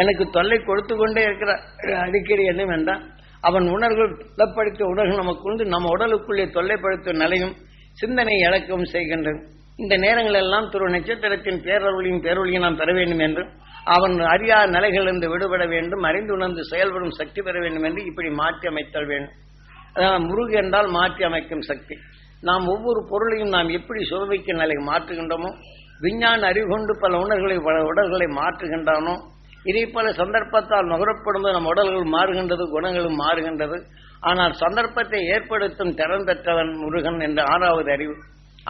எனக்கு தொல்லை கொடுத்து கொண்டே இருக்கிற அடிக்கடி என்ன வேண்டாம் அவன் உணர்வுகள் புலப்படுத்த உணர்வு நமக்கு உண்டு நம்ம உடலுக்குள்ளே தொல்லைப்படுத்தும் நிலையும் சிந்தனை இழக்கவும் செய்கின்றது. இந்த நேரங்களெல்லாம் திரு நட்சத்திரத்தின் பேரொழியின் பேரொழியை நாம் பெற வேண்டும் என்று அவன் அறியா நிலைகளிலிருந்து விடுபட வேண்டும் அறிந்து உணர்ந்து செயல்படும் சக்தி பெற வேண்டும் என்று இப்படி மாற்றி அமைத்தல் வேண்டும். அதான் முருகு என்றால் மாற்றி அமைக்கும் சக்தி. நாம் ஒவ்வொரு பொருளையும் நாம் எப்படி சுவைக்கும் நிலை மாற்றுகின்றோமோ விஞ்ஞான அறிவு கொண்டு பல உணர்களை பல உடல்களை மாற்றுகின்றானோ இதே போல சந்தர்ப்பத்தால் நுகரப்படும்போது நம் உடல்கள் மாறுகின்றது குணங்களும் மாறுகின்றது. ஆனால் சந்தர்ப்பத்தை ஏற்படுத்தும் திறன் பெற்றவன் முருகன் என்ற ஆறாவது அறிவு.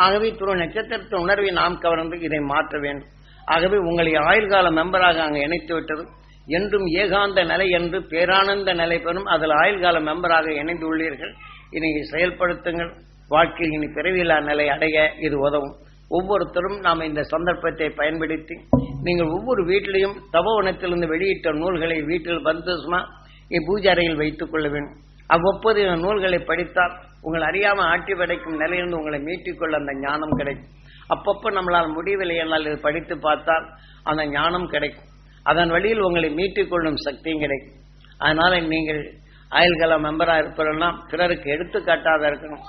ஆகவே துரு நட்சத்திரத்தின் உணர்வை நாம் கவர்ந்து இதை மாற்ற வேண்டும். ஆகவே உங்களை ஆயுள்கால மெம்பராக அங்கு இணைத்து விட்டது. என்றும் ஏகாந்த நிலை என்று பேரானந்த நிலை பெறும் அதில் ஆயுள்கால மெம்பராக இணைந்து உள்ளீர்கள். இதை செயல்படுத்துங்கள். வாழ்க்கையில் இனி பிறவியில்லா நிலை அடைய இது உதவும். ஒவ்வொருத்தரும் நாம் இந்த சந்தர்ப்பத்தை பயன்படுத்தி நீங்கள் ஒவ்வொரு வீட்டிலையும் தபோவனத்திலிருந்து வெளியிட்ட நூல்களை வீட்டில் பந்தோஷமா பூஜை அறையில் வைத்துக் கொள்ள வேண்டும். அவ்வப்போது நூல்களை படித்தால் உங்கள் அறியாம ஆட்டி படைக்கும் நிலையிலிருந்து உங்களை மீட்டிக்கொள்ள அந்த ஞானம் கிடைக்கும். அப்பப்போ நம்மளால் முடியவில்லை என்றால் இது படித்து பார்த்தால் அந்த ஞானம் கிடைக்கும். அதன் வழியில் உங்களை மீட்டிக்கொள்ளும் சக்தியும் கிடைக்கும். அதனால நீங்கள் அயல்கள மெம்பராக இருப்பதெல்லாம் பிறருக்கு எடுத்துக்காட்டாத இருக்கணும்.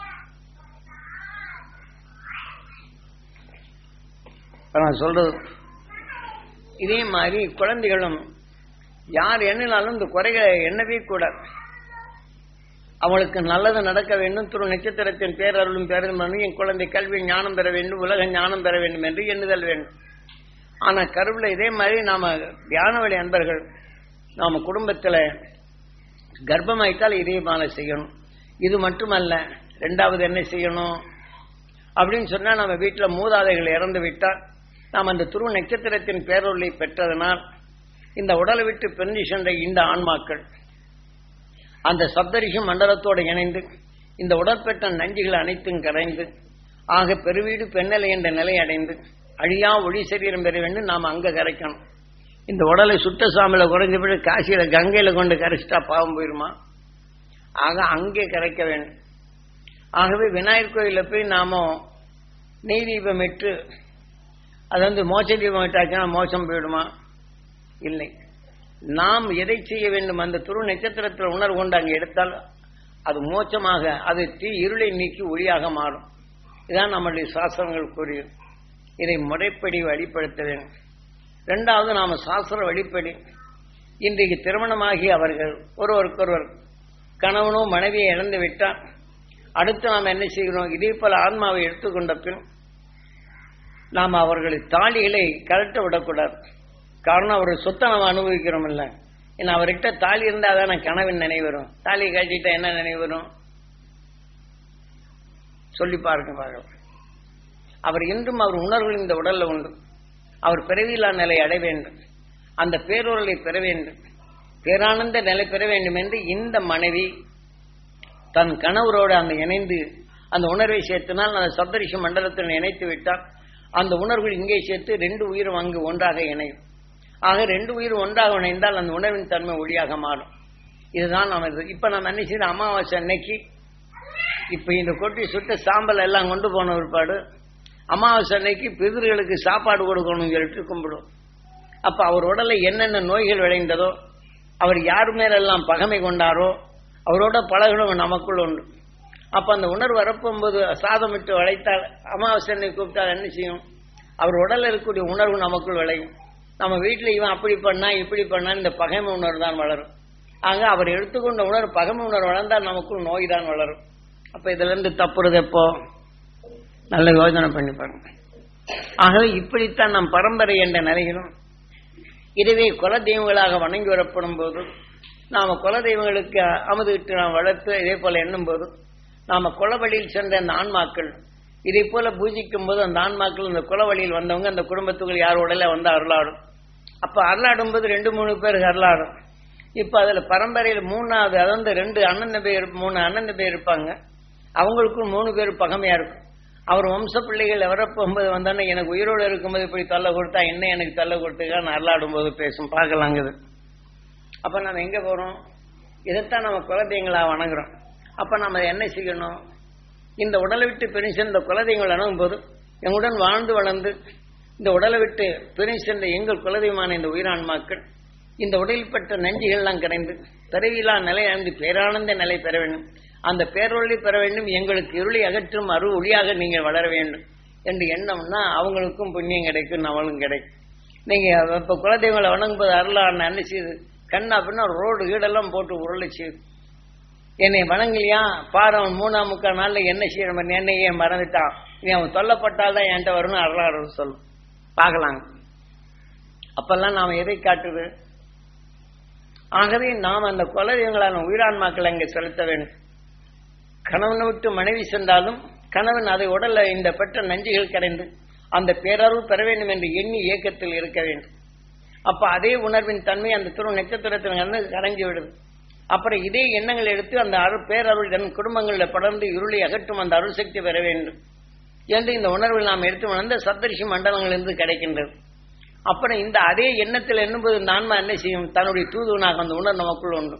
நான் சொல்றது இதே மாதிரி குழந்தைகளும் யார் எண்ணினாலும் இந்த குறைகளை எண்ணவே கூடாது. அவளுக்கு நல்லது நடக்க வேண்டும். திரு நட்சத்திரத்தின் பேரருளும் பேரும் என் குழந்தை கல்வி ஞானம் பெற வேண்டும் உலக ஞானம் பெற வேண்டும் என்று எண்ணுதல் வேண்டும். ஆனா கருவில் இதே மாதிரி நாம தியான வழி அன்பர்கள் நாம குடும்பத்துல கர்ப்பமாயிட்டால் இதே மாலை செய்யணும். இது மட்டுமல்ல ரெண்டாவது என்ன செய்யணும்? அப்படின்னு சொன்னா நம்ம வீட்டில் மூதாதைகள் இறந்து விட்டால் நாம் அந்த துருவ நட்சத்திரத்தின் பேரொருளை பெற்றதனால் இந்த உடலை விட்டு பிரிந்து சென்ற இந்த ஆன்மாக்கள் அந்த சப்தரிஷி மண்டலத்தோடு இணைந்து இந்த உடற்பெற்ற நஞ்சுகள் அனைத்தும் கரைந்து ஆக பெருவீடு பெண்ணலை என்ற நிலை அடைந்து அழியா ஒளி சரீரம் பெற வேண்டும் நாம் அங்க கரைக்கணும். இந்த உடலை சுட்ட சாமியில குறைஞ்ச காசியில் காசியில கங்கையில கொண்டு கரைச்சிட்டா பாவம் போயிருமா? ஆக அங்கே கரைக்க வேண்டும். ஆகவே விநாயகர் கோயில போய் நாம நெய் தீபம் இட்டு அது வந்து மோசடி தீபம் மோசம் போயிடுமா? இல்லை. நாம் எதை செய்ய வேண்டும்? அந்த துரு நட்சத்திரத்தில் உணர்வு கொண்டு அங்கே எடுத்தால் அது மோச்சமாக அது தீ இருளை நீக்கி ஒளியாக மாறும். இதான் நம்முடைய சாஸ்திரங்கள் கூறியது. இதை முறைப்படி வழிப்படுத்த வேண்டும். ரெண்டாவது நாம் சாஸ்திர வழிப்படி. இன்றைக்கு திருமணமாகி அவர்கள் ஒருவருக்கொருவர் கணவனோ மனைவியை இழந்து விட்டால் அடுத்து நாம் என்ன செய்கிறோம்? இதே போல ஆன்மாவை எடுத்துக்கொண்ட பின் நாம் அவர்களை தாலிகளை கரட்ட விடக்கூடாது. காரணம் அவர் சொத்தை நம்ம அனுபவிக்கிறோம் இல்ல ஏன்னா அவர்கிட்ட தாலி இருந்தா தானே கனவின் நினைவு வரும். தாலி கழிச்சிட்டா என்ன நினைவு வரும்? சொல்லி பாருங்க பார்க்கலாம் அவர் இன்றும் அவர் உணர்வுகள் இந்த உடல்ல உண்டு. அவர் பிறவியில்லா நிலை அடைய வேண்டும். அந்த பேரொருளை பெற வேண்டும். பேரானந்த நிலை பெற வேண்டும் என்று இந்த மனைவி தன் கணவரோடு அந்த இணைந்து அந்த உணர்வை சேர்த்தினால் அந்த சப்தரிஷி மண்டலத்தில் இணைத்து விட்டால் அந்த உணர்வுகள் இங்கே சேர்த்து ரெண்டு உயிரும் அங்கு ஒன்றாக இணையும். ஆக ரெண்டு உயிர் ஒன்றாக இணைந்தால் அந்த உணர்வின் தன்மை ஒளியாக மாறும். இதுதான் நமது இப்ப நம்ம என்ன செய்யணும் அமாவாசை அன்னைக்கு இப்ப இந்த கொட்டி சுட்ட சாம்பல் எல்லாம் கொண்டு போன ஒருபாடு அமாவாசை அன்னைக்கு பிதிர்களுக்கு சாப்பாடு கொடுக்கணும் சொல்லிட்டு கும்பிடும் அப்ப அவர் உடலை என்னென்ன நோய்கள் விளைந்ததோ அவர் யார் மேலெல்லாம் பகமை கொண்டாரோ அவரோட பழகணும் நமக்குள் உண்டு. அப்ப அந்த உணர்வு வரப்போகும்போது சாதமிட்டு வளைத்தால் அமாவாசை கூப்பிட்டால் என்ன செய்யும்? அவர் உடல்ல இருக்கக்கூடிய உணர்வு நமக்குள் விளையும். நம்ம வீட்டில் இவன் அப்படி பண்ணா இப்படி பண்ணா இந்த பகைமை உணர்வு தான் வளரும். ஆக அவர் எடுத்துக்கொண்ட உணர்வு பகைமை உணர்வு வளர்ந்தால் நமக்குள் நோய் தான் வளரும். அப்ப இதுல இருந்து தப்புறது எப்போ? நல்ல யோஜனை பண்ணி பாருங்க. ஆகவே இப்படித்தான் நம் பரம்பரை என்ற நிலையிலும் இதுவே குல தெய்வங்களாக வணங்கி வரப்படும் போது நாம குல தெய்வங்களுக்கு அமுதுகிட்டு நாம் வளர்த்து இதே போல எண்ணும் போது நாம குல வழியில் சென்ற அந்த ஆன்மாக்கள் இதை போல பூஜிக்கும் போது அந்த ஆன்மாக்கள் அந்த குலவழியில் வந்தவங்க அந்த குடும்பத்துக்குள் யார் வந்து அருளாடும்? அப்ப அருளாடும் போது ரெண்டு மூணு பேர் அருளாடும். இப்ப அதுல பரம்பரையில் மூணாவது அதாவது ரெண்டு அண்ணன் பேர் மூணு அண்ணன் பேர் இருப்பாங்க. அவங்களுக்கும் மூணு பேர் பகமையா இருக்கும். அவர் வம்ச பிள்ளைகள் வரப்போகும்போது வந்தோன்னே எனக்கு உயிரோடு இருக்கும்போது இப்படி தொல்லை கொடுத்தா என்ன எனக்கு தொல்லை கொடுத்துக்கா? நான் அருளாடும் போது பேசும் பார்க்கலாங்குது. அப்ப நம்ம எங்க போறோம்? இதைத்தான் நம்ம குலதெய்வங்களா வணங்குறோம். அப்ப நம்ம என்ன செய்யணும்? இந்த உடலை விட்டு பிரிஞ்சு சென்ற குலதெய்வங்கள் அணுகும்போது எங்களுடன் வாழ்ந்து வளர்ந்து இந்த உடலை விட்டு பிரிஞ்சு சென்ற எங்கள் குலதெய்வமான இந்த உயிரான்மாக்கள் இந்த உடலில் பெற்ற நஞ்சுகள்லாம் கரைந்து பிறவிலா நிலை அடைந்து பேரானந்த நிலை பெற வேண்டும். அந்த பேரொழி பெற வேண்டும். எங்களுக்கு இருளை அகற்றும் அரு ஒளியாக நீங்கள் வளர வேண்டும். என்று எண்ணம்னா அவங்களுக்கும் புண்ணியம் கிடைக்கும் நம்மளும் கிடைக்கும். நீங்க இப்ப குலதெய்வங்களை வணங்கும்போது அருளான என்ன செய்யுது கண்ணா அப்படின்னா ரோடு வீடெல்லாம் போட்டு உருளை செய்யுது என்னை வணங்கலையா? பாரு அவன் மூணாம் முக்கால் நாள்ல என்ன செய்யணும் என்னை ஏன் மறந்துட்டான். நீ அவன் சொல்லப்பட்டால்தான் என்கிட்ட வரும்னு அருளாளர் சொல்லும். பார்க்கலாம் அப்பெல்லாம் நாம் எதை காட்டுது? ஆகவே நாம் அந்த குலதெய்வங்களான உயிரான்மாக்களை அங்கே செலுத்த வேண்டும். கணவனை விட்டு மனைவி சென்றாலும் கணவன் அதை உடல்ல இந்த பெற்ற நஞ்சுகள் கரைந்து அந்த பேரருள் பெற வேண்டும் என்று எண்ணி இயக்கத்தில் இருக்க வேண்டும். அப்ப அதே உணர்வின் தன்மை அந்த துரு நட்சத்திரத்தில் வந்து கரைஞ்சு விடுது. அப்புறம் இதே எண்ணங்கள் எடுத்து அந்த அருள் பேரருள் தன் குடும்பங்களில் படர்ந்து இருளை அகற்றும் அந்த அருள் சக்தி பெற வேண்டும் என்று இந்த உணர்வில் நாம் எடுத்து வளர்ந்த சப்தரிஷி மண்டலங்களிலிருந்து கிடைக்கின்றது. அப்புறம் இந்த அதே எண்ணத்தில் எண்ணும்போது இந்த ஆன்மா என்ன செய்யும்? தன்னுடைய தூதுவனாக அந்த உணர்வு நமக்குள் உண்டு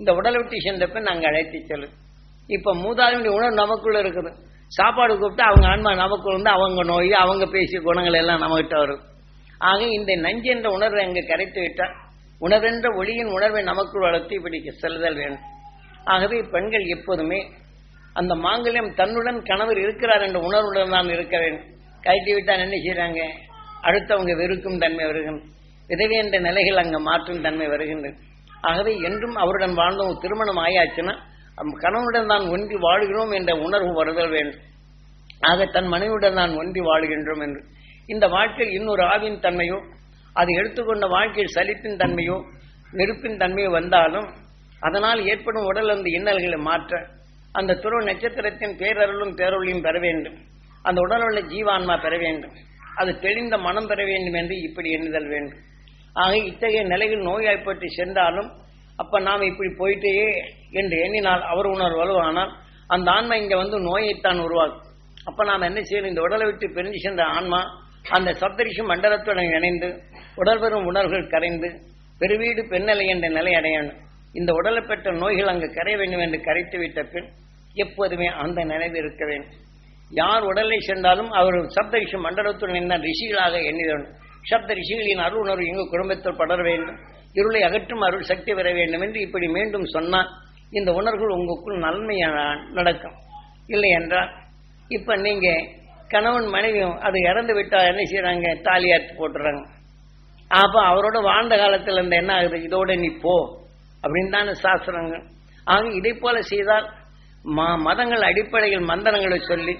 இந்த உடல் விட்டு சென்ற பின் நாங்கள் அழைத்து செல்லும். இப்ப மூதாதையுடைய உணர் நமக்குள்ள இருக்குது. சாப்பாடு கூப்பிட்டு அவங்க ஆன்மா நமக்குள் வந்து அவங்க நோய் அவங்க பேசிய குணங்கள் எல்லாம் நம்மகிட்ட வரும். ஆக இந்த நஞ்சு என்ற உணர்வை அங்கே கரைத்து விட்டால் உணர்வென்ற ஒளியின் உணர்வை நமக்குள் வளர்த்து இப்படி செல்லுதல் வேண்டும் ஆகவே பெண்கள் எப்போதுமே அந்த மாங்கல்யம் தன்னுடன் கணவர் இருக்கிறார் என்ற உணர்வுடன் தான் இருக்க வேண்டும். கழட்டி விட்டால் என்ன செய்கிறாங்க அடுத்தவங்க வெறுக்கும் தன்மை வருகின்றன விதவி என்ற நிலைகள் அங்கே மாற்றும் தன்மை வருகின்றது ஆகவே என்றும் அவருடன் வாழ்ந்தவங்க திருமணம் ஆயாச்சுன்னா கணவனுடன் தான் ஒன்றி வாழ்கிறோம் என்ற உணர்வு வருதல் வேண்டும். ஆக தன் மனைவியுடன் தான் ஒன்றி வாழ்கின்றோம் என்று. இந்த வாழ்க்கையில் இன்னொரு ஆவின் தன்மையோ அது எடுத்துக்கொண்ட வாழ்க்கையில் சலிப்பின் தன்மையோ வெறுப்பின் தன்மையோ வந்தாலும் அதனால் ஏற்படும் உடல் அந்த இன்னல்களை மாற்ற அந்த துருவ நட்சத்திரத்தின் பேரருளும் பேரொழியும் பெற வேண்டும். அந்த உடலுள்ள ஜீவான்மா பெற வேண்டும். அது தெளிந்த மனம் பெற வேண்டும் என்று இப்படி எண்ணுதல் வேண்டும். ஆக இத்தகைய நிலையில் நோய்வாய்ப்பட்டு சென்றாலும் அப்ப நாம் இப்படி போயிட்டே என்று எண்ணினால் அவர் உணர்வு வலுவானால் அந்த ஆன்மா இங்க வந்து நோயைத்தான் உருவாக்கும். அப்ப நாம் என்ன செய்யணும்? இந்த உடலை விட்டு பிரிஞ்சு சென்ற ஆன்மா அந்த சப்தரிஷி மண்டலத்துடன் இணைந்து உடல் பெறும் உணர்வுகள் கரைந்து பெருவீடு பெண்ணலை என்ற நிலை அடையணும். இந்த உடலை பெற்ற நோய்கள் அங்கு கரைய வேண்டும் என்று கரைத்து விட்ட பின் எப்போதுமே அந்த நினைவு இருக்க வேண்டும். யார் உடலை சென்றாலும் அவர் சப்தரிஷி மண்டலத்துடன் என்ன ரிஷிகளாக எண்ணி சப்த ரிஷிகளின் அருள் உணர்வு எங்கள் குடும்பத்தில் படர வேண்டும். இருளை அகற்றும் அருள் சக்தி பெற வேண்டும் என்று இப்படி மீண்டும் சொன்னால் இந்த உணர்வுகள் உங்களுக்குள் நன்மையான நடக்கும். இல்லை என்றால் இப்ப நீங்க கணவன் மனைவியும் அது இறந்து விட்டா என்ன செய்யறாங்க தாலி அறுத்து போட்டுறாங்க. அப்ப அவரோட வாழ்ந்த காலத்துல இந்த என்ன ஆகுது? இதோட நீ போ. அப்படின்னு தானே சாஸ்திரங்கள் ஆக இதை போல செய்தால் ம- மதங்கள் அடிப்படையில் மந்திரங்களை சொல்லி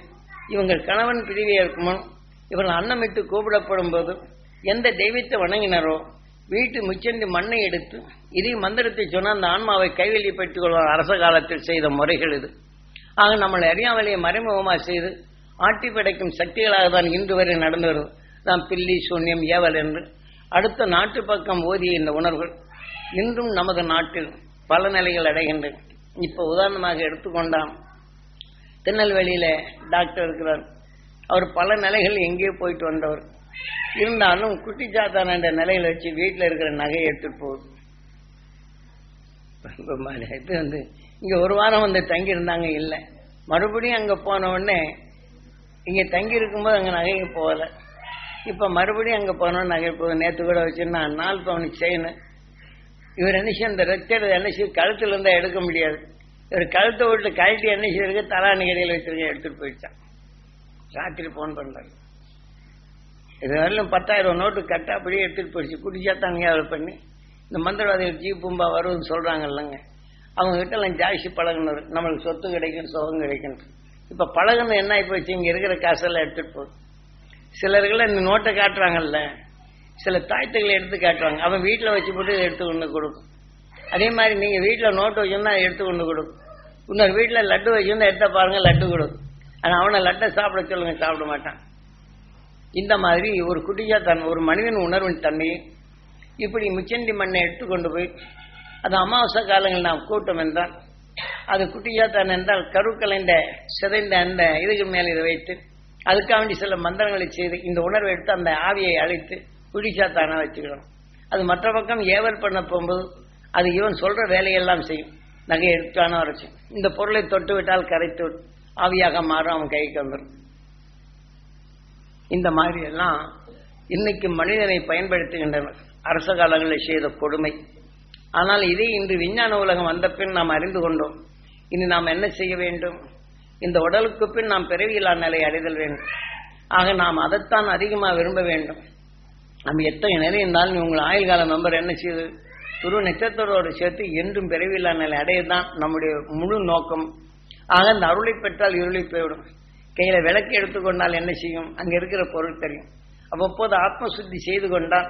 இவங்கள் கணவன் பிரிவியை இருக்குமுன் இவர்கள் அன்னமிட்டு கூப்பிடப்படும் போது எந்த தெய்வத்தை வணங்கினரோ வீட்டு முச்சந்தி மண்ணை எடுத்து இதே மந்திரத்தை சொன்னால் அந்த ஆன்மாவை கைவெளிப்படுத்திக் கொள்வார். அரச காலத்தில் செய்த முறைகள் இது. ஆக நம்மளை அறியாமலேயே மறைமுகமாக செய்து ஆட்டி படைக்கும் சக்திகளாக தான் இன்று வரை நடந்து வரும். நாம் பில்லி சூன்யம் ஏவல் என்று அடுத்த நாட்டு பக்கம் ஓதிய இந்த உணர்வுகள் இன்றும் நமது நாட்டில் பல நிலைகள் அடைகின்றன. இப்போ உதாரணமாக எடுத்துக்கொண்டாம் திருநெல்வேலியில டாக்டர் இருக்கிறார். அவர் பல நிலைகள் எங்கேயோ போயிட்டு வந்தவர். இருந்தாலும் குட்டி சாத்தான் என்ற நிலையில வச்சு வீட்டில் இருக்கிற நகையை எடுத்துட்டு போகுது. இது வந்து இங்க ஒரு வாரம் வந்து தங்கியிருந்தாங்க இல்லை. மறுபடியும் அங்க போன உடனே இங்க தங்கி இருக்கும்போது அங்க நகைக்கு போகல. இப்ப மறுபடியும் அங்க போனோம் நகை போகுது நேத்து கூட வச்சிருந்தா நாலு பவுனுக்கு செயின் இவர் என்ன செய்ய இந்த ரெச்சர் என்ன செய்யும் கழுத்துல இருந்தா எடுக்க முடியாது. இவர் கழுத்தை விட்டு கழட்டி என்ன செய்யிருக்கு தலாணி கடையில் வச்சிருக்க எடுத்துட்டு போயிடுச்சான். ராத்திரி போன் பண்ணுறாரு இது வரலும் பத்தாயிரம் நோட்டு கட்ட அப்படியே எடுத்துட்டு போயிடுச்சு. குடிச்சாத்தாங்க அவர் பண்ணி. இந்த மந்திரவாதிகள் ஜீ பூம்பா வரும்னு சொல்றாங்க இல்லைங்க. அவங்க கிட்ட எல்லாம் ஜாஸ்தி பழகுனர் நம்மளுக்கு சொத்து கிடைக்கும் சுகம் கிடைக்கும் இப்ப பழகுன்னு என்ன போச்சு? இங்க இருக்கிற காசெல்லாம் எடுத்துட்டு போகுது சிலர்கள் இந்த நோட்டை காட்டுறாங்கல்ல. சில தாய்த்துகளை எடுத்து காட்டுறாங்க. அவன் வீட்டில் வச்சு போட்டு எடுத்து கொண்டு கொடுக்கும். அதே மாதிரி நீங்க வீட்டில் நோட்டு வச்சுருந்தா எடுத்து கொண்டு கொடுக்கும். இன்னொரு வீட்டில் லட்டு வச்சுருந்தா எடுத்த பாருங்க லட்டு கொடுக்கும். ஆனால் அவனை லட்டை சாப்பிட சொல்லுங்க சாப்பிட மாட்டான். இந்த மாதிரி ஒரு குட்டியா தன் ஒரு மனிதன் உணர்வின் தன்மையை இப்படி மிச்சண்டி மண்ணை எடுத்து கொண்டு போய் அது அமாவாசை காலங்கள் நாம் கூட்டம் என்றான் அது குட்டியா தான் என்றால் கருக்கலைந்த சிதைந்த அந்த இதுக்கு மேல் இதை வைத்து அதுக்காக வேண்டி சில மந்திரங்களை செய்து இந்த உணர்வை எடுத்து அந்த ஆவியை அழைத்து குடிச்சா தானா வச்சுக்கணும் அது மற்ற பக்கம் ஏவல் பண்ண போகும்போது அது இவன் சொல்ற வேலையெல்லாம் செய்யும். நகை எடுத்தானோ வரைச்சு இந்த பொருளை தொட்டு விட்டால் கரைத்து ஆவியாக மாறும் அவன் கைக்கு வந்துடும் இந்த மாதிரி எல்லாம் இன்னைக்கு மனிதனை பயன்படுத்துகின்றனர். அரச காலங்களில் செய்த கொடுமை. ஆனால் இதை இன்று விஞ்ஞான உலகம் வந்த பின் நாம் அறிந்து கொண்டோம். இனி நாம் என்ன செய்ய வேண்டும்? இந்த உடலுக்கு பின் நாம் பிறவியில்லா நிலை அடைதல் வேண்டும். ஆக நாம் அதைத்தான் அதிகமாக விரும்ப வேண்டும். நம்ம எத்தனை நிலை இருந்தாலும் உங்கள் ஆயுள் கால மெம்பர் என்ன செய்யுது துரு நட்சத்திரோடு சேர்த்து என்றும் பிறவில்லா நிலை அடையதான் நம்முடைய முழு நோக்கம். ஆக அந்த அருளை பெற்றால் இருளை போய்விடும். கையில விளக்கு எடுத்துக்கொண்டால் என்ன செய்யும்? அங்க இருக்கிற பொருள் தெரியும். அவ்வப்போது ஆத்ம சுத்தி செய்து கொண்டால்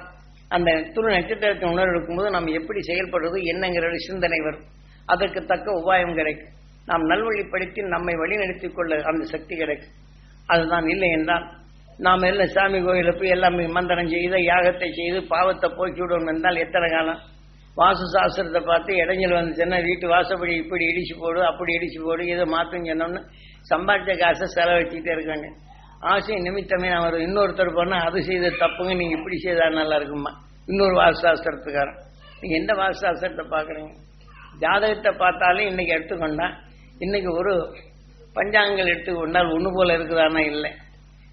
அந்த துணு நட்சத்திரத்தை உணர்வு இருக்கும்போது நாம் எப்படி செயல்படுறது என்னங்கிற சிந்தனை வரும். அதற்கு தக்க உபாயம் கிடைக்கும். நாம் நல்வழிப்படுத்தி நம்மை வழிநடத்திக் கொள்ள அந்த சக்தி கிடைக்கும். அதுதான் இல்லை என்றால் நாம் எல்லாம் சாமி கோயிலில் போய் எல்லாமே மந்திரம் செய்து யாகத்தை செய்து பாவத்தை போக்கி விடுவோம் என்றால் எத்தனை காலம்? வாசு சாஸ்திரத்தை பார்த்து இடைஞ்சல் வந்துச்சுன்னா வீட்டு வாசப்படி இப்படி இடிச்சு போடு அப்படி இடிச்சு போடு இதை மாற்றும் சொன்னோம்னு சம்பாதிச்ச காசை செலவழிச்சுட்டே இருக்காங்க. ஆசை நிமித்தமே அவர் இன்னொருத்தர் பண்ணால் அது செய்த தப்புங்க நீங்க இப்படி செய்தா நல்லா இருக்குமா இன்னொரு வாசாஸ்திரத்துக்காரன். சாஸ்திரத்துக்காரன் நீங்க எந்த வாசாஸ்திரத்தை சாஸ்திரத்தை பார்க்குறீங்க? ஜாதகத்தை பார்த்தாலே இன்னைக்கு எடுத்துக்கொண்டா இன்னைக்கு ஒரு பஞ்சாங்கங்கள் எடுத்துக்கொண்டால் ஒன்று போல இருக்குதானா? இல்லை.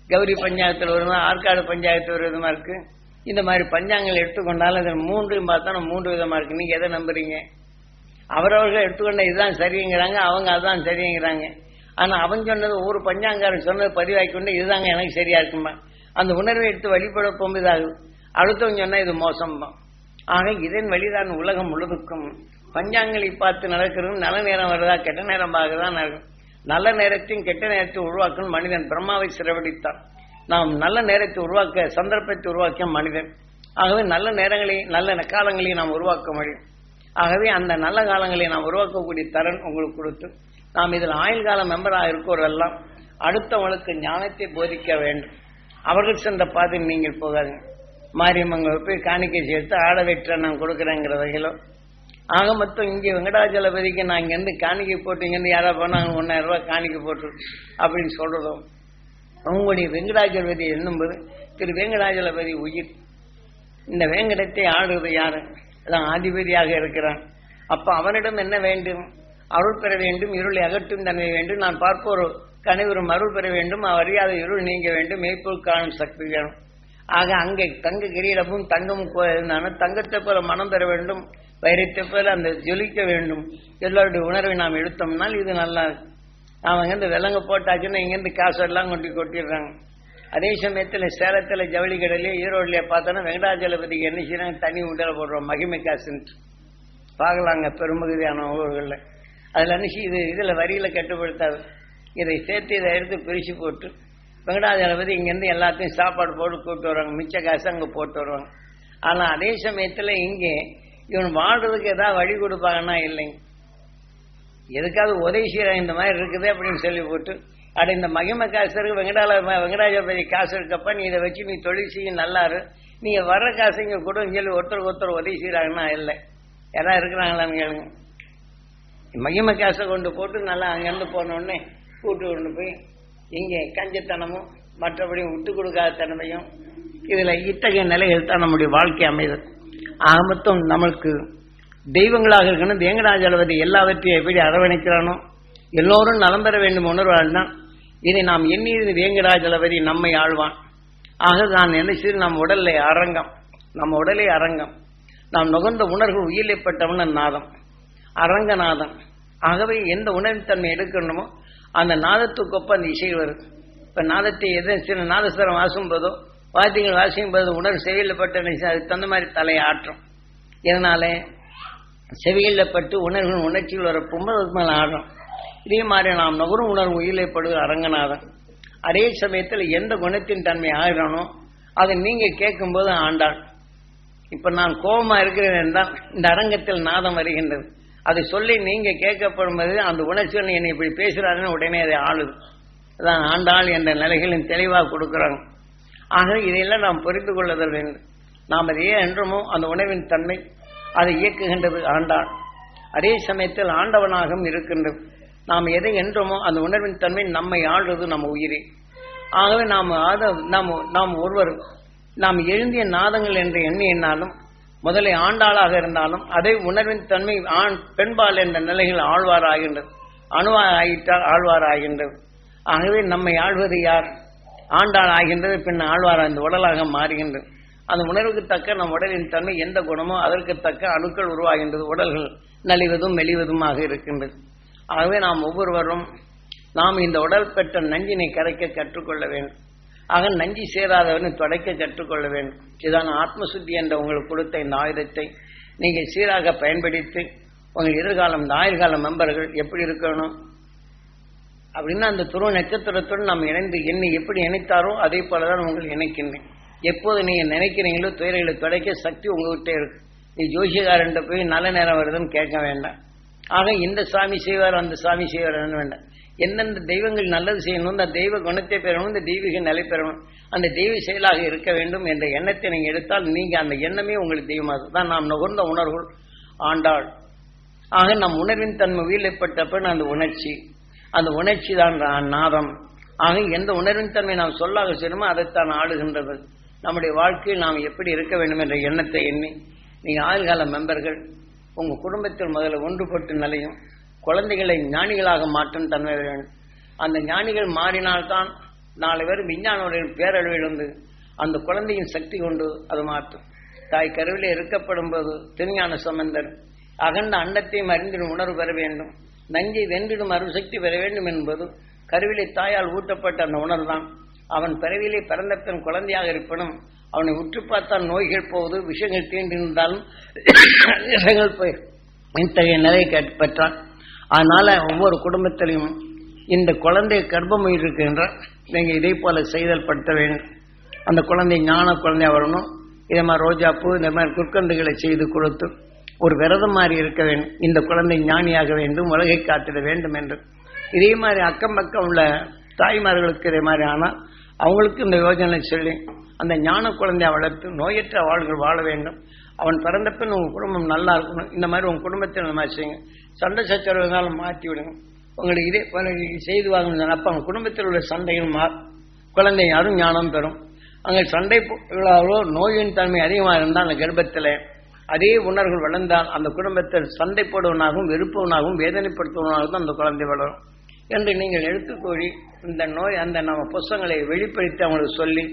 கௌரி பஞ்சாயத்தில் ஒரு ஆற்காடு பஞ்சாயத்து ஒரு விதமா இருக்கு. இந்த மாதிரி பஞ்சாங்கங்கள் எடுத்துக்கொண்டாலும் அதில் மூன்றையும் பார்த்தா மூன்று விதமா இருக்கு. நீங்க எதை நம்புறீங்க? அவரவர்கள் எடுத்துக்கொண்ட இதுதான் சரிங்கிறாங்க அவங்க அதுதான் சரிங்கிறாங்க. ஆனா அவன் சொன்னது ஒவ்வொரு பஞ்சாங்காரன் சொன்னது பதிவாக்கி கொண்டு இதுதாங்க எனக்கு சரியா இருக்குமா அந்த உணர்வை எடுத்து வழிபட போகும்போது அடுத்தவன் சொன்னா இது மோசம் ஆக இதன் வழிதான் உலகம் முழுதுக்கும் பஞ்சாங்களை பார்த்து நடக்கிறது நல்ல நேரம் வருதா கெட்ட நேரம் தான் நடக்கும். நல்ல நேரத்தையும் கெட்ட நேரத்தை உருவாக்கணும் மனிதன். பிரம்மாவை சிறவடித்தான் நாம் நல்ல நேரத்தை உருவாக்க சந்தர்ப்பத்தை உருவாக்கிய மனிதன். ஆகவே நல்ல நேரங்களை நல்ல காலங்களை நாம் உருவாக்க முடியும். ஆகவே அந்த நல்ல காலங்களை நாம் உருவாக்கக்கூடிய தரன் உங்களுக்கு கொடுத்து நாம் இதில் ஆயுள் கால மெம்பராக இருக்கோரெல்லாம் அடுத்தவங்களுக்கு ஞானத்தை போதிக்க வேண்டும். அவர்கள் சென்ற பாதை நீங்கள் போகாதீங்க. மாரியம்மங்களை போய் காணிக்கை சேர்த்து ஆட வெற்ற நான் கொடுக்குறேங்கிற வகையிலோ ஆக மொத்தம் இங்கே வெங்கடாஜலபதிக்கு நான் இங்கேருந்து காணிக்கை போட்டு இங்கேருந்து யாராவது போனால் ஒன்றாயிரம் ரூபாய் காணிக்கை போட்டு அப்படின்னு சொல்கிறதும் அவங்களுடைய வெங்கடாஜலபதி என்னும்போது திரு வெங்கடாஜலபதி உயிர். இந்த வேங்கடத்தை ஆடுறது யாரு? அதான் ஆதிபதியாக இருக்கிறான். அப்போ அவனிடம் என்ன வேண்டும்? அருள் பெற வேண்டும் இருளை அகற்றும் தன்மை வேண்டும். நான் பார்ப்போர் கனைவரும் அருள் பெற வேண்டும் அறியாத இருள் நீங்க வேண்டும் மெய்ப்பொருள் காணும் சக்தி வேணும். ஆக அங்கே தங்க கிரீடமும் தங்கமும் இருந்தான தங்கத்தை போல மனம் பெற வேண்டும் வைரத்தை போல அந்த ஜொலிக்க வேண்டும். எல்லோருடைய உணர்வை நாம் எடுத்தோம்னால் இது நல்லா நாம் நாம இங்கேருந்து விலங்கு போட்டாச்சுன்னா இங்கேருந்து காசு எல்லாம் கொண்டு கொட்டிடுறாங்க. அதே சமயத்தில் சேலத்தில் ஜவுளி கடையிலே ஈரோடுலயே பார்த்தோன்னா வெங்கடாஜலபதிக்கு என்ன செய்யறாங்க தனி உண்டல போடுறோம் மகிமை காசுன்ட்டு. பார்க்கலாங்க பெரும்பகுதியான ஊர்களில். அதில் அனுசி இது இதில் வரியில் கட்டுப்படுத்தாது இதை சேர்த்து இதை எடுத்து பிரித்து போட்டு வெங்கடாஜலபதி இங்கேருந்து எல்லாத்தையும் சாப்பாடு போட்டு கூப்பிட்டு வருவாங்க மிச்ச காசு அங்கே போட்டு வருவாங்க. ஆனால் அதே சமயத்தில் இங்கே இவன் வாழ்றதுக்கு ஏதாவது வழி கொடுப்பாங்கன்னா இல்லைங்க. எதுக்காவது உதவி செய்யறாங்க இந்த மாதிரி இருக்குது அப்படின்னு சொல்லி போட்டு அட இந்த மகிமை காசு இருக்கு வெங்கடால வெங்கடாஜபதி காசு இருக்கப்ப நீ இதை வச்சு நீ தொழில் செய்ய நல்லாரு. நீங்க வர்ற காசு இங்கே கொடுன்னு சொல்லி ஒருத்தருக்கு ஒருத்தர் உதவி செய்யறாங்கன்னா இல்லை. யாராவது இருக்கிறாங்களான்னு கேளுங்க. மகிமை கேச கொண்டு போட்டு நல்லா அங்கேருந்து போன உடனே கூட்டு கொண்டு போய் இங்கே கஞ்சத்தனமும் மற்றபடி விட்டு கொடுக்காத தன்மையும் இதில் இத்தகைய நிலைகள் தான் நம்முடைய வாழ்க்கை அமைது ஆக மொத்தம் நம்மளுக்கு தெய்வங்களாக இருக்கணும் தேங்கராஜலபதி எல்லாவற்றையும் எப்படி அரவணைக்கிறானோ எல்லோரும் நலம் பெற வேண்டும் உணர்வால் தான் இதை நாம் எண்ணியது வேங்கடாஜலபதி நம்மை ஆழ்வான். ஆக நான் என்ன செய்து நம் உடலை அரங்கம் நம்ம உடலே அரங்கம். நாம் நுகர்ந்த உணர்வு உயிரிழப்பட்டவன நாதம். அரங்கநாதம் ஆகவே எந்த உணர்வின் தன்மை எடுக்கணுமோ அந்த நாதத்துக்கொப்ப அந்த இசை வரும் இப்ப நாதத்தை எது சில நாதஸ்வரம் வாசும் போதோ வாத்தியங்கள் வாசிக்கும் போது உணர்வு செவியில்பட்ட அதுக்கு தகுந்த மாதிரி தலையை ஆற்றும். இதனால செவியில் பட்டு உணர்வுகள் உணர்ச்சியில் வர பொம்பளுக்கு மேலே ஆடுறோம். இதே மாதிரி நாம் நுகரும் உணர்வு உயிரிழப்படுவது அரங்கநாதன். அதே சமயத்தில் எந்த குணத்தின் தன்மை ஆகிறானோ அதை நீங்கள் கேட்கும்போது ஆண்டாள். இப்போ நான் கோபமாக இருக்கிறேன் என்றால் இந்த அரங்கத்தில் நாதம் வருகின்றது. அதை சொல்லி நீங்க கேட்கப்படும்போது அந்த உணர்ச்சிகள் என்னை இப்படி பேசுறாருன்னு உடனே அதை ஆளுது. அதான் ஆண்டாள் என்ற நிலைகளின் தெளிவாக கொடுக்குறாங்க. ஆக இதையெல்லாம் நாம் புரிந்து கொள்ளுதல் வேண்டும். நாம் அது ஏன் என்றமோ அந்த உணவின் தன்மை அதை இயக்குகின்றது ஆண்டாள். அதே சமயத்தில் ஆண்டவனாகவும் இருக்கின்றது. நாம் எதை என்றமோ அந்த உணர்வின் தன்மை நம்மை ஆள்வது நம்ம உயிரே. ஆகவே நாம் ஆத நாம் நாம் ஒருவர் நாம் எழுந்திய நாதங்கள் என்று எண்ணி எண்ணாலும் முதலே ஆண்டாளாக இருந்தாலும் அதை உணர்வின் தன்மை ஆண் பெண்பால் என்ற நிலையில் ஆழ்வாராகின்றது. அணுவா ஆகிட்டால் ஆகவே நம்மை ஆழ்வது யார்? ஆண்டாள் ஆகின்றது பின் ஆழ்வார் அந்த உடலாக மாறுகின்றது. அந்த உணர்வுக்கு தக்க நம் உடலின் தன்மை எந்த குணமோ அதற்கு தக்க அணுக்கள் உருவாகின்றது. உடல்கள் நலிவதும் மெலிவதுமாக இருக்கின்றது. ஆகவே நாம் ஒவ்வொருவரும் நாம் இந்த உடல் பெற்ற நஞ்சினை கரைக்க கற்றுக்கொள்ள வேண்டும். ஆக நஞ்சி சேராதவனை தொடக்க கற்றுக்கொள்ள வேண்டும். இதுதான் ஆத்மசுத்தி என்ற உங்களுக்கு கொடுத்த இந்த ஆயுதத்தை நீங்கள் சீராக பயன்படுத்தி உங்கள் எதிர்காலம் இந்த மெம்பர்கள் எப்படி இருக்கணும்? அப்படின்னா அந்த துருவ நட்சத்திரத்துடன் நாம் இணைந்து என்னை எப்படி இணைத்தாரோ அதே போலதான் உங்களை இணைக்கின்றேன். எப்போது நீங்க நினைக்கிறீங்களோ துயர்களை துடைக்க சக்தி உங்ககிட்ட இருக்கு. நீ ஜோசியக்காரன்ட்ட போய் நல்ல நேரம் வருதுன்னு கேட்க வேண்டாம். ஆக இந்த சாமி செய்வார் அந்த சாமி செய்வார் வேண்டாம். எந்தெந்த தெய்வங்கள் நல்லது செய்யணும் அந்த தெய்வ குணத்தை பெறணும் இந்த தெய்வீக நிலை பெறணும் அந்த தெய்வ செயலாக இருக்க வேண்டும் என்ற எண்ணத்தை நீங்க எடுத்தால் நீங்க அந்த எண்ணமே உங்களுக்கு தெய்வமாக தான் நாம் நுகர்ந்த உணர்வுகள் ஆண்டாள். ஆக நம் உணர்வின் தன்மை வீழப்பட்டப்ப அந்த உணர்ச்சி. அந்த உணர்ச்சி தான் நாதம். ஆக எந்த உணர்வின் தன்மை நாம் சொல்லாக செய்யணுமோ அதைத்தான் ஆளுகின்றது. நம்முடைய வாழ்க்கையில் நாம் எப்படி இருக்க வேண்டும் என்ற எண்ணத்தை எண்ணி நீங்க ஆயுள்கால மெம்பர்கள் உங்க குடும்பத்தில் முதல்ல ஒன்றுபட்டு நிலையும். குழந்தைகளை ஞானிகளாக மாற்றும் தன்மை வேண்டும். அந்த ஞானிகள் மாறினால்தான் நாலு பேர் விஞ்ஞான பேரழிவில் வந்து அந்த குழந்தையின் சக்தி கொண்டு அது மாற்றும். தாய் கருவிலே இருக்கப்படும் போது திருஞான சம்பந்தர் அகண்ட அண்டத்தையும் அறிந்திடும் உணர்வு பெற வேண்டும். நஞ்சை வென்றிடும் அருசக்தி பெற வேண்டும் என்பது கருவிலே தாயால் ஊட்டப்பட்ட அந்த உணர்வுதான். அவன் பிறவிலே பிறந்த பின் குழந்தையாக இருப்பினும் அவனை உற்று பார்த்தால் நோய்கள் போவது விஷயங்கள் தீண்டிருந்தாலும் விஷயங்கள் போய் இத்தகைய நிலையை பெற்றான். அதனால ஒவ்வொரு குடும்பத்திலையும் இந்த குழந்தை கர்ப்பம் இருக்கின்ற நீங்கள் இதே போல செய்தல் படுத்த வேண்டும். அந்த குழந்தை ஞான குழந்தையா வரணும். இதே மாதிரி ரோஜாப்பூ இந்த மாதிரி குற்கண்டுகளை செய்து கொடுத்து ஒரு விரதம் மாதிரி இருக்க வேண்டும். இந்த குழந்தை ஞானியாக வேண்டும் உலகை காத்திட வேண்டும் என்று. இதே மாதிரி அக்கம் பக்கம் உள்ள தாய்மார்களுக்கு இதே மாதிரி ஆனால் அவங்களுக்கு இந்த யோஜனை சொல்லி அந்த ஞான குழந்தையை வளர்த்து நோயற்ற வாழ்கள் வாழ வேண்டும். அவன் பிறந்த பின் குடும்பம் நல்லா இருக்கணும். இந்த மாதிரி உங்கள் குடும்பத்தில் இந்த மாதிரி செய்யுங்க. சண்டை சச்சரவு இருந்தாலும் மாற்றி விடுங்க. உங்களுக்கு இதே போல செய்து வாங்கணும் அப்போ அவங்க குடும்பத்தில் உள்ள சண்டைகள் மா குழந்தை யாரும் ஞானம் பெறும். அங்கே சண்டை போடாதோ நோயின் தன்மை அதிகமாக இருந்தால் அந்த கர்ப்பத்தில் அதே உணர்வுகள் வளர்ந்தால் அந்த குடும்பத்தில் சண்டை போடுவனாகவும் வெறுப்பவனாகவும் வேதனைப்படுத்துவனாகவும் தான் அந்த குழந்தை வளரும். என்று நீங்கள் எடுத்துக்கோழி இந்த நோய் அந்த நம்ம புஸ்தங்களை வெளிப்படுத்தி அவங்களுக்கு சொல்லி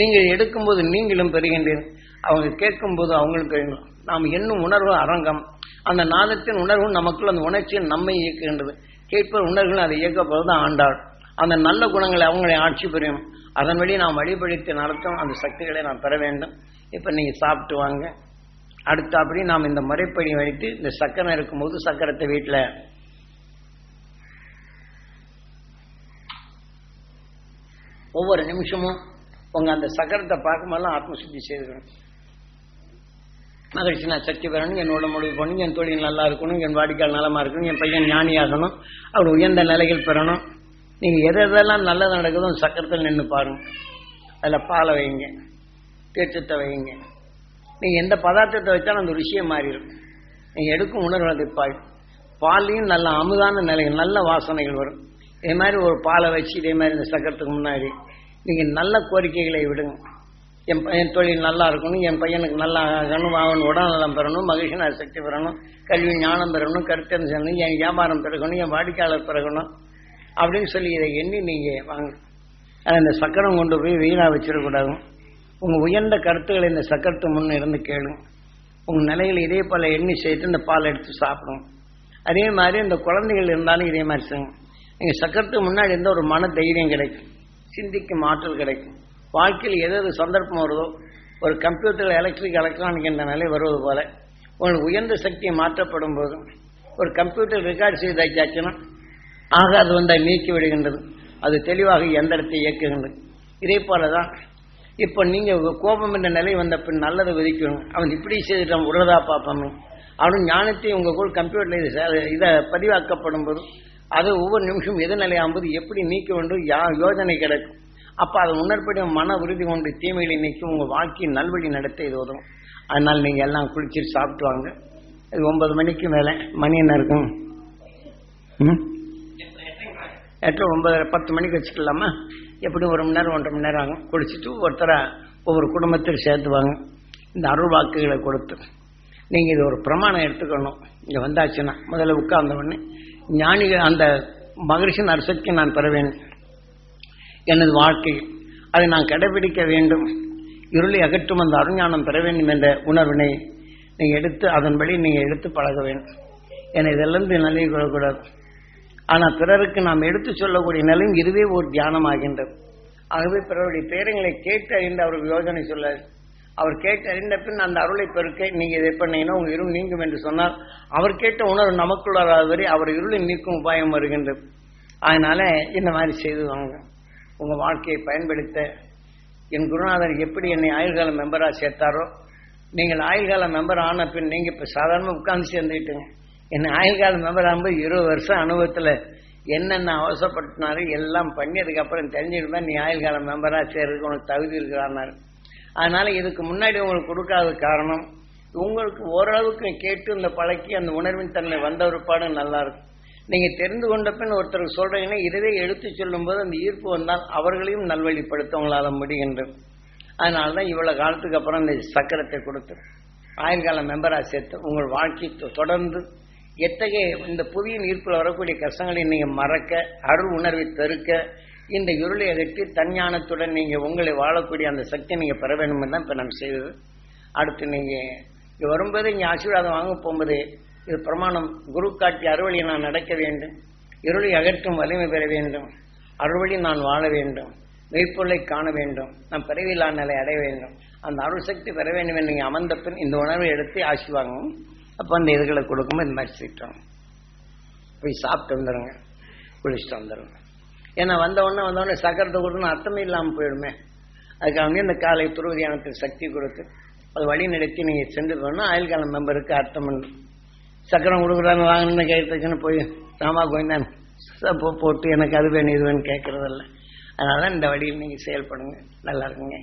நீங்கள் எடுக்கும்போது நீங்களும் பெறுகின்றீர்கள். அவங்க கேட்கும்போது அவங்களும் பெறுகிறோம் நாம் என்னும் உணர்வு அரங்கம். அந்த நாதத்தின் உணர்வு நமக்குள்ள அந்த உணர்ச்சியை நம்மை இயக்குகின்றது. கேட்பவர் உணர்வுகள் அதை இயக்கப்படுவது ஆண்டாள். அந்த நல்ல குணங்களை அவங்களை ஆட்சி புரியும். அதன்படி நாம் வழிபடுத்தி நடத்தும் அந்த சக்திகளை நாம் பெற வேண்டும். இப்போ நீங்கள் சாப்பிட்டு வாங்க. அடுத்த அப்படி நாம் இந்த முறைப்படி வைத்து இந்த சக்கரம் இருக்கும்போது சக்கரத்தை வீட்டில் ஒவ்வொரு நிமிஷமும் உங்கள் அந்த சக்கரத்தை பார்க்கும்போதெல்லாம் ஆத்மசுத்தி செய்துக்கணும் மகிழ்ச்சி நான் சக்தி பெறணும் என்னோட முடிவு பண்ணணும் என் தொழில் நல்லா இருக்கணும் என் வாடிக்கையால் நலமா இருக்கணும் என் பையன் ஞானியாகணும் அவர் உயர்ந்த நிலைகள் பெறணும். நீங்க எது எதெல்லாம் நல்லது நடக்குதோ சக்கரத்தில் நின்று பாருங்க. அதில் பாலை வைங்க தேச்சத்தை வைங்க. நீங்க எந்த பதார்த்தத்தை வச்சாலும் அந்த ருசியை மாறிடும். நீங்க எடுக்கும் உணர்வு அது பால் பால்லையும் நல்ல அமுதான நிலைகள் நல்ல வாசனைகள் வரும். இதே மாதிரி ஒரு பாலை வச்சு இதே மாதிரி இந்த சக்கரத்துக்கு முன்னாடி நீங்க நல்ல கோரிக்கைகளை விடுங்க. என் பையன் தொழில் நல்லா இருக்கணும் என் பையனுக்கு நல்லா ஆகணும் அவன் உடல்நலம் பெறணும் மகிழ்ச்சி சக்தி பெறணும் கல்வி ஞானம் பெறணும் கருத்தம் செய்யணும் என் வியாபாரம் பெருகணும் என் வாடிக்கையாளர் பெருகணும் அப்படின்னு சொல்லி இதை எண்ணி நீங்கள் வாங்க. ஆனா இந்த சக்கரம் கொண்டு போய் வீணாக வச்சிடக்கூடாது உங்கள் உயர்ந்த கருத்துக்களை இந்த சக்கரத்து முன்னே இருந்து கேளுங்க உங்கள் நிலையில் இதே போல் எண்ணி செய்து இந்த பால் எடுத்து சாப்பிடும். அதே மாதிரி இந்த குழந்தைகள் இருந்தாலும் இதே மாதிரி செய்யுங்க. எங்கள் சக்கரத்துக்கு முன்னாடி இருந்த ஒரு மன தைரியம் கிடைக்கும். சிந்திக்கும் ஆற்றல் கிடைக்கும். வாழ்க்கையில் எது எது சந்தர்ப்பம் வருதோ ஒரு கம்ப்யூட்டர் எலக்ட்ரிக் எலக்ட்ரானிக் என்ற நிலை வருவது போல உங்களுக்கு உயர்ந்த சக்தி மாற்றப்படும் போது ஒரு கம்ப்யூட்டர் ரெக்கார்ட் செய்தாச்சாச்சுன்னா ஆக அது வந்து அதை நீக்கி விடுகின்றது. அது தெளிவாக எந்திரத்தை இயக்குகின்றது. இதே போல தான் இப்போ நீங்கள் கோபம் என்ற நிலை வந்த பின் நல்லதை விதிக்கணும். அவன் இப்படி செய்துட்டான் உடதா பார்ப்போம் அவனும் ஞானத்தை உங்களுக்குள் கம்ப்யூட்டரில் இது இதை பதிவாக்கப்படும் போது அது ஒவ்வொரு நிமிஷம் எது நிலையாகும்போது எப்படி நீக்க வேண்டும்? யா யோஜனை கிடைக்கும். அப்ப அதை உணர்படி மன உறுதி கொண்டு தீமைகளை நீக்கி உங்க வாழ்க்கையின் நல்வழி நடத்த இது உதவும். அதனால நீங்க எல்லாம் குளிச்சுட்டு சாப்பிட்டு வாங்க. இது ஒன்பது மணிக்கு மேலே. மணி என்ன இருக்கும்? ம்? எட்டு ஒன்பது பத்து மணிக்கு வச்சுக்கலாமா? எப்படியும் ஒரு மணி நேரம் ஒன்றரை மணி நேரம் ஆகும். குடிச்சிட்டு ஒருத்தரை ஒவ்வொரு குடும்பத்தில் சேர்த்துவாங்க இந்த அருள் வாக்குகளை கொடுத்து. நீங்கள் இது ஒரு பிரமாணம் எடுத்துக்கணும். இங்கே வந்தாச்சுன்னா முதல்ல உட்கார்ந்த உடனே ஞானிகள் அந்த மகிழ்ச்சியின் அரசத்தை நான் பெற வேண்டும். எனது வாழ்க்கை. அதை நான் கடைபிடிக்க வேண்டும். இருளை அகற்றும் அந்த அருஞானம் பெற வேண்டும் என்ற உணர்வினை நீங்கள் எடுத்து அதன்படி நீங்கள் எடுத்து பழக வேண்டும். என இதெல்லாம் நிலை கொள்ளக்கூடாது ஆனால் பிறருக்கு நாம் எடுத்து சொல்லக்கூடிய நிலையும் இதுவே ஒரு தியானமாகின்றது. ஆகவே பிறருடைய பேரங்களை கேட்டு அறிந்து அவருக்கு யோசனை சொல்ல. அவர் கேட்டு அறிந்த பின் அந்த அருளை பெருக்க நீங்க இதை பண்ணீங்கன்னா உங்க இருள் நீங்கும் என்று சொன்னால் அவர் கேட்ட உணர்வு நமக்குள்ள வரை அவர் இருளை நீக்கும் உபாயம் வருகின்றது. அதனால இந்த மாதிரி செய்து வாங்க. உங்க வாழ்க்கையை பயன்படுத்த என் குருநாதர் எப்படி என்னை ஆயுள்கால மெம்பராக சேர்த்தாரோ நீங்கள் ஆயுள்கால மெம்பர் ஆன பின் நீங்க இப்ப சாதாரணமாக உட்கார்ந்து சேர்ந்துக்கிட்டுங்க. என்னை ஆயுள்கால மெம்பர் ஆகும்போது இருபது வருஷம் அனுபவத்தில் என்னென்ன அவசரப்பட்டினாரு எல்லாம் பண்ணியதுக்கு அப்புறம் தெரிஞ்சுக்கிட்டு நீ ஆயுள்கால மெம்பராக சேர்றதுக்கு உனக்கு தகுதி இருக்கிறான்னாரு. அதனால இதுக்கு முன்னாடி உங்களுக்கு கொடுக்காத காரணம் உங்களுக்கு ஓரளவுக்கு கேட்டு இந்த பழக்கி அந்த உணர்வின் தன்மை வந்த ஒரு பாடம் நல்லா இருக்கும். நீங்க தெரிந்து கொண்ட பின் ஒருத்தருக்கு சொல்றீங்கன்னா இதுவே எடுத்து சொல்லும் போது அந்த ஈர்ப்பு வந்தால் அவர்களையும் நல்வழிப்படுத்தவங்களால முடிகின்றது அதனாலதான் இவ்வளவு காலத்துக்கு அப்புறம் இந்த சக்கரத்தை கொடுத்து ஆயுள்கால மெம்பரா சேர்த்து உங்கள் வாழ்க்கை தொடர்ந்து எத்தகைய இந்த புதிய ஈர்ப்பில் வரக்கூடிய கஷ்டங்களை நீங்க மறக்க அருள் உணர்வை பெருக்க இந்த இருளை அகற்றி தன்ஞானத்துடன் நீங்க உங்களை வாழக்கூடிய அந்த சக்தியை நீங்க பெற வேண்டும் தான் இப்ப நம்ம செய்தது. அடுத்து நீங்க வரும்போது இங்க ஆசீர்வாதம் வாங்க போகும்போது இது பிரமாணம். குரு காட்டி அறுவழி நான் நடக்க வேண்டும். இருளை அகற்றும் வலிமை பெற வேண்டும். அறுவழி நான் வாழ வேண்டும். மெய்ப்பொருளை காண வேண்டும். நான் பிறவிலா நிலை அடைய வேண்டும். அந்த அருள் சக்தி பெற வேண்டும் என்று அமர்ந்த பின் இந்த உணர்வை எடுத்து ஆசி வாங்கும் அப்போ அந்த இதுகளை கொடுக்கும்போது இந்த மாதிரி சீட்டோம் போய் சாப்பிட்டு வந்துடுங்க குளிச்சுட்டு வந்துடுங்க ஏன்னா வந்தவொடனே உடனே சக்கரத்தை கொடுன்னு அர்த்தமே இல்லாமல் போயிடுமே. அதுக்காக இந்த காலை துருவதியானத்துக்கு சக்தி கொடுத்து அது வழி நடத்தி நீங்கள் சென்று போனால் ஆயுள்காலம் மெம்பருக்கு அர்த்தம் சக்கரம் கொடுக்குறாங்க வாங்கணும்னு கேட்டுச்சுன்னு போய் ராமா கோவிந்தான் போட்டு எனக்கு அது வேணும் இது வேணும் கேட்கறதில்ல அதனால இந்த வழியில் நீங்கள் செயல்படுங்க. நல்லா இருக்குங்க.